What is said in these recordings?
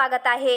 स्वागत आहे.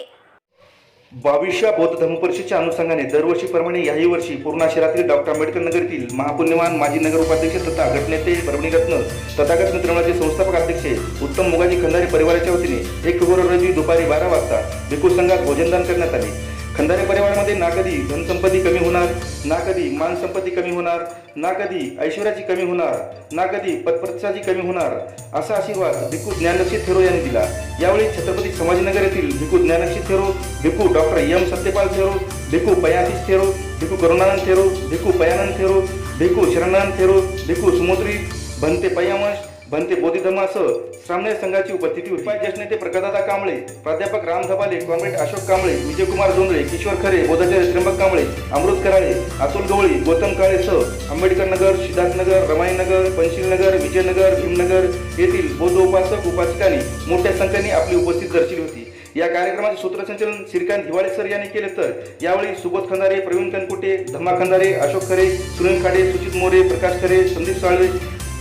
बावीसच्या बौद्ध धर्मपरिषदेच्या अनुषंगाने दरवर्षीप्रमाणे याही वर्षी पूर्णा शहरातील डॉक्टर आंबेडकर नगर येथील महापुण्यवान माजी नगर उपाध्यक्ष तथा गटनेते परभणीरत्न तथागत मित्रमणाचे संस्थापक अध्यक्ष उत्तम मुगाजी खंदारे परिवाराच्या वतीने एक फेब्रुवारी रोजी दुपारी बारा वाजता भिकू संघात भोजनदान करण्यात आले. खंदारे परिवारामध्ये ना कधी धनसंपत्ती कमी होणार ना कधी मानसंपत्ती कमी होणार ना कधी ऐश्वर्याची कमी होणार ना कधी पदप्रतिष्ठाची कमी होणार असा आशीर्वाद भिकू ज्ञानक्षी थेरो यांनी दिला. यावेळी छत्रपती संभाजीनगर येथील भिकू ज्ञानक्षी थेरो भिकू डॉक्टर एम. सत्यपाल थेरो भिकू पयातीश थेरो भिकू करुणानंद थेरो भिकू पयानंद थेरो भिकू शरणानंद थेरो भिकू सुमोत्री भंते पयामश भंते बोधिधम्मासह श्रामणे संघाची उपस्थिती होती. ज्येष्ठ नेते प्रकाशदादा कांबळे प्राध्यापक राम धबाले कॉम्रेड अशोक कांबळे विजयकुमार जोंधळे किशोर खरे बोधाचार्य त्र्यंबक कांबळे अमृत कराळे अतुल गवळी गौतम काळे सह आंबेडकर नगर सिद्धार्थनगर रमाईनगर पंशीलनगर विजयनगर भीमनगर येथील बौद्ध उपासक उपासिकांनी मोठ्या संख्येने आपली उपस्थिती दर्शवली होती. या कार्यक्रमाचे सूत्रसंचलन श्रीकांत हिवाळे सर यांनी केले तर यावेळी सुबोध खंदारे प्रवीण कनकुटे धम्मा खंदारे अशोक खरे सुनील खाडे सुजित मोरे प्रकाश खरे संदीप साळवे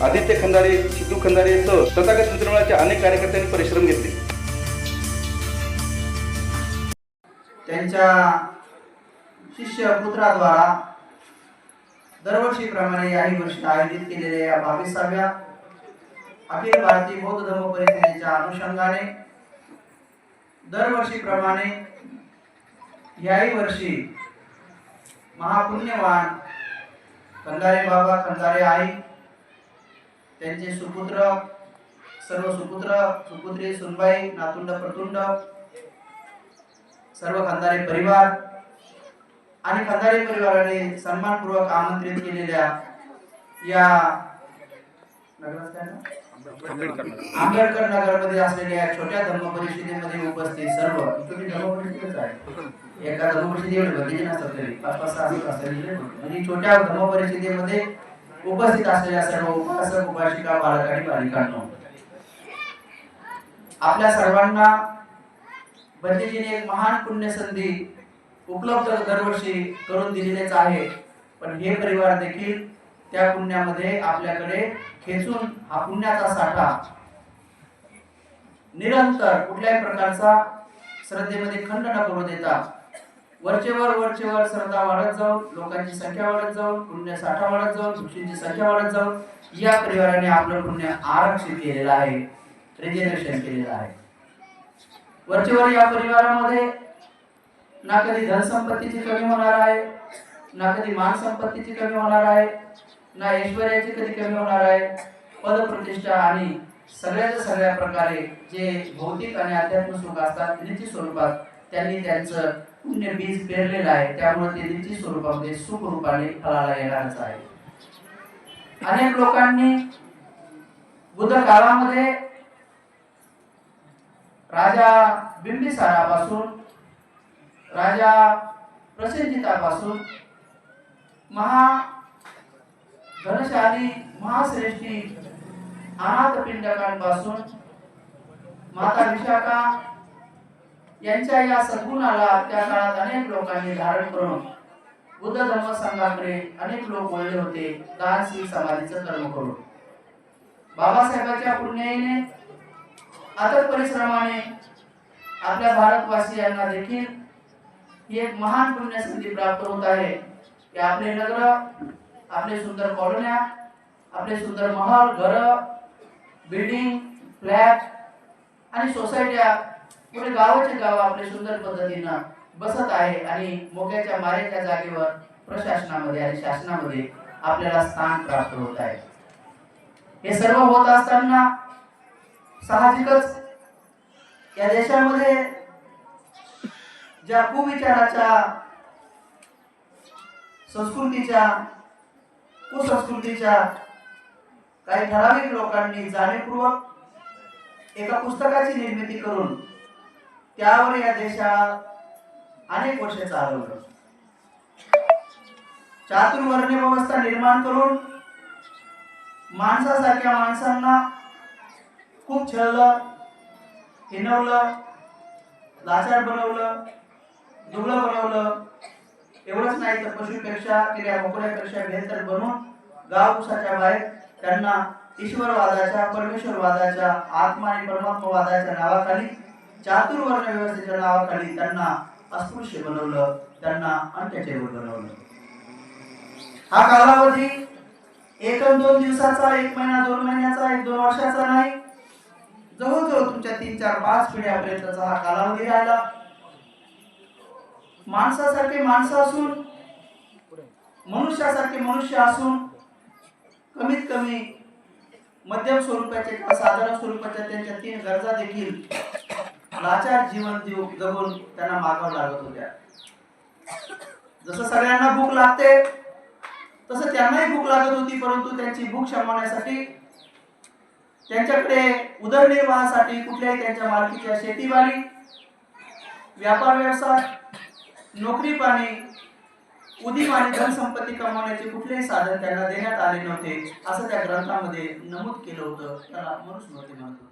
आदित्य खंदारे सिद्धू खंदारे सह तथागत मित्रमंडळाच्या अनेक कार्यकर्त्यांनी परिश्रम घेतले. त्यांच्या शिष्य पुत्राद्वारा दरवर्षीप्रमाणे याही वर्षी आयोजित केलेल्या या बावीसाव्या अखिल भारतीय बौद्ध धर्म परिषदेच्या अनुषंगाने दरवर्षीप्रमाणे याही वर्षी महापुण्यवान खंदारे बाबा खंदारे आई त्यांचे सुपुत्र सर्व सुपुत्र सुपुत्री सुनबाई नातुंड प्रतुंड सर्व खंदारे परिवार आणि खंदारे परिवाराने सन्मानपूर्वक आमंत्रित केलेल्या या आंबेडकर नगरमध्ये असलेल्या छोट्या धर्म परिषदेमध्ये उपस्थित सर्व. तुम्ही धर्म परिषदेच आहे. एका धर्म परिषदेमध्ये एवढे नसतात तरी. पाच पाच सहा सात असलेले म्हणजे छोट्या धर्म परिषदेमध्ये उपस्थित असलेल्या सर्व उपासक उपासिका बालक आणि बालिकांनो आपल्या सर्वांना बंदीजीने एक महान पुण्यसंधी उपलब्ध दरवर्षी करून दिलेलेच आहे. पण हे परिवार देखील त्या पुण्यामध्ये आपल्याकडे खेचून हा पुण्याचा साठा निरंतर कुठल्याही प्रकारचा श्रद्धेमध्ये खंड न करू देता वरचेवर वरचेवर श्रद्धा वाढत जाऊन लोकांची संख्या वाढत जाऊन पुण्य साठा वाढत जाऊन भिक्षूंची संख्या वाढत जाऊन या परिवाराने आपलं पुण्य आरक्षित केलेलं आहे रिजर्वेशन केलेलं आहे. वरचेवर या परिवारामध्ये ना कधी धनसंपत्तीची कमी होणार आहे ना कधी मानसंपत्तीची कमी होणार आहे ना ऐश्वर्याची कधी कमी होणार आहे. पदप्रतिष्ठा आणि सगळ्याच्या सगळ्या प्रकारे जे भौतिक आणि आध्यात्मिक सुख असतात निश्चित स्वरूपात त्यांनी त्यांचं पुण्य बीज पेरलेलं आहे त्यामुळे ते निश्चित स्वरूपामध्ये सुखरूपाने फळाला येणारच आहे. अनेक लोकांनी बुद्ध काळामध्ये राजा बिंबिसारापासून राजा प्रसिद्धितापासून महा धनशाली महाश्रेष्ठी अनाथ पिंडकांपासून माता विशाखा यांच्या या सद्गुणाला त्या काळात अनेक लोकांनी धारण करून बुद्ध धर्म संघाकडे अनेक लोक वळले होते. दानशील समाधीचं कर्म करून. बाबासाहेबांच्या पुण्याईने अथक परिश्रमाने आपल्या भारतवासियांना देखील ही एक महान पुण्यसिद्धी प्राप्त होत आहे. की आपले नगर आपले सुंदर कॉलोन्या आपले सुंदर महल घर बिल्डिंग फ्लॅट आणि सोसायट्या पुढे गावाचे गाव आपले सुंदर पद्धतीनं बसत आहे आणि मोक्याच्या मारेच्या जागेवर प्रशासनामध्ये आणि शासनामध्ये आपल्याला स्थान प्राप्त होत आहे. हे सर्व होत असताना साहजिकच या देशामध्ये ज्या कुविचाराच्या संस्कृतीच्या कुसंस्कृतीच्या काही ठराविक लोकांनी जाणीवपूर्वक एका पुस्तकाची निर्मिती करून त्यावर या देशात अनेक वर्ष चालवलं. चातुर्वर्ण्य व्यवस्था निर्माण करून माणसासारख्या माणसांना खूप छळलं हिनवलं लाचार बनवलं दुबळं बनवलं. एवढंच नाही तर पशुपेक्षा किंवा मोकळ्यापेक्षा बेहतर बनवून गावकुसाच्या बाहेर त्यांना ईश्वरवादाच्या परमेश्वरवादाच्या आत्मा आणि परमात्मवादाच्या नावाखाली चातुर्वर्ण व्यवस्थेच्या नावाखाली त्यांना अस्पृश्य बनवलं त्यांना अनटचेबल बनवलं. हा कालावधी एक दोन दिवसाचा एक महिना दोन महिन्याचा एक दोन वर्षाचा नाही. जवळजवळ तुमच्या तीन चार पाच पिढ्यापर्यंतचा हा कालावधी राहिला. माणसासारखे माणसं असून मनुष्यासारखे मनुष्य असून कमीत कमी मध्यम स्वरूपाचे किंवा साधारण स्वरूपाच्या त्यांच्या तीन गरजा देखील लाचार जीवन जीव जगून त्यांना मागावं लागत होत्या. जसं सगळ्यांना भूक लागते तसं त्यांनाही भूक लागत होती परंतु त्यांची भूक शमवण्यासाठी त्यांच्याकडे उदरनिर्वाहासाठी कुठल्याही त्यांच्या मालकीच्या शेतीबाडी व्यापार व्यवसाय नोकरी पाणी उदीम आणि धनसंपत्ती कमावण्याचे कुठलेही साधन त्यांना देण्यात आले नव्हते असं त्या ग्रंथामध्ये नमूद केलं होतं. त्याला मनुस्मृती म्हणत